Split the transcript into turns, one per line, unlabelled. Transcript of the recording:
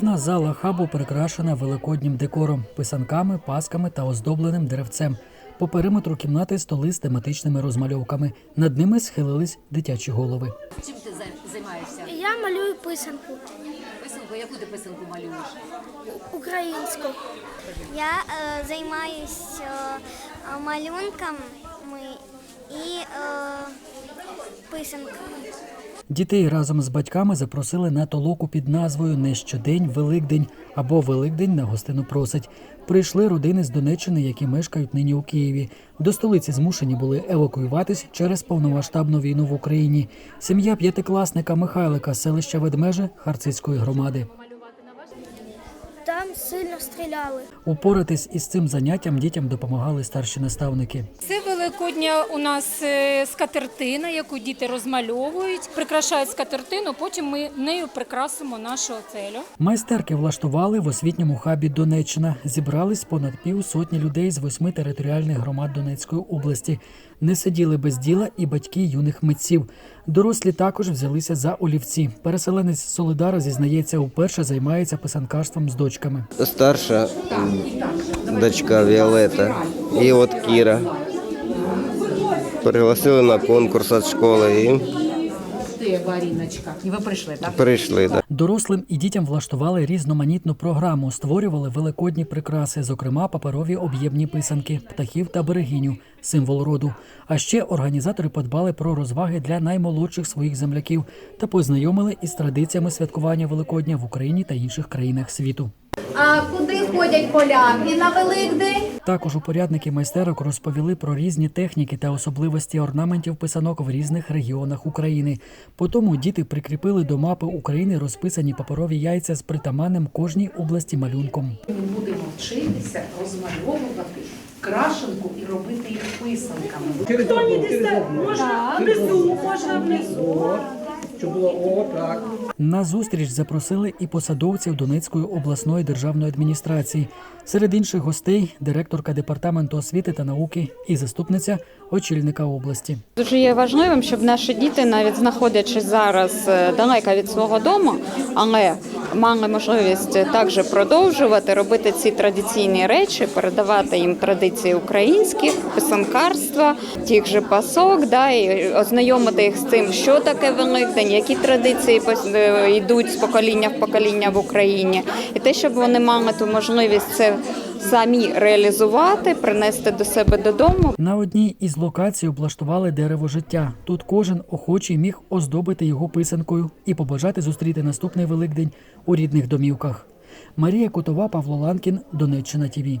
Головна зала хабу прикрашена великоднім декором, писанками, пасками та оздобленим деревцем. По периметру кімнати столи з тематичними розмальовками. Над ними схилились дитячі голови.
Чим ти займаєшся?
Я малюю писанку
Писанку, яку ти писанку малюєш?
українську.
Я е, займаюся е, малюнками і е, писанками.
Дітей разом з батьками запросили на толоку під назвою «Не щодень Великдень або Великдень на гостину просить. Прийшли родини з Донеччини, які мешкають нині у Києві. До столиці змушені були евакуюватись через повномасштабну війну в Україні. Сім'я п'ятикласника Михайлика з селища Ведмеже Харцизької громади.
Там сильно стріляли.
Упоратись із цим заняттям дітям допомагали старші наставники.
Це великодня у нас е, скатертина, яку діти розмальовують, прикрашають скатертину. Потім ми нею прикрасимо нашу оцелю.
Майстерки влаштували в освітньому хабі Донеччина. Зібрались понад пів сотні людей з восьми територіальних громад Донецької області. Не сиділи без діла і батьки юних митців. Дорослі також взялися за олівці. Переселенець Солидара зізнається, уперше займається писанкарством з дочками.
Старша дочка Віолета і от Кіра. Пригласили на конкурс від школи і
І ви прийшли, так?
прийшли. Да.
Дорослим і дітям влаштували різноманітну програму, створювали великодні прикраси, зокрема паперові об'ємні писанки, птахів та берегиню, символ роду. А ще організатори подбали про розваги для наймолодших своїх земляків та познайомили із традиціями святкування Великодня в Україні та інших країнах світу.
А куди ходять поляки на Великдень?
Також упорядники майстерок розповіли про різні техніки та особливості орнаментів писанок в різних регіонах України. Потому діти прикріпили до мапи України розписані паперові яйця з притаманним кожній області малюнком.
Ми будемо вчитися розмальовувати крашенку і робити їх писанками.
На зустріч запросили і посадовців Донецької обласної державної адміністрації. Серед інших гостей директорка департаменту освіти та науки і заступниця очільника області.
Дуже є важливим, щоб наші діти, навіть знаходячись зараз е, далеко від свого дому, але мали можливість також продовжувати робити ці традиційні речі, передавати їм традиції українські, писанкарства, тих же пасок, да, і ознайомити їх з тим, що таке Великдень, які традиції е, йдуть з покоління в покоління в Україні, і те, щоб вони мали ту можливість це самі реалізувати, принести до себе додому.
На одній із локацій облаштували дерево життя. Тут кожен охочий міг оздобити його писанкою і побажати зустріти наступний Великдень у рідних домівках. Марія Котова, Павло Ланкін, Донеччина ТІВІ.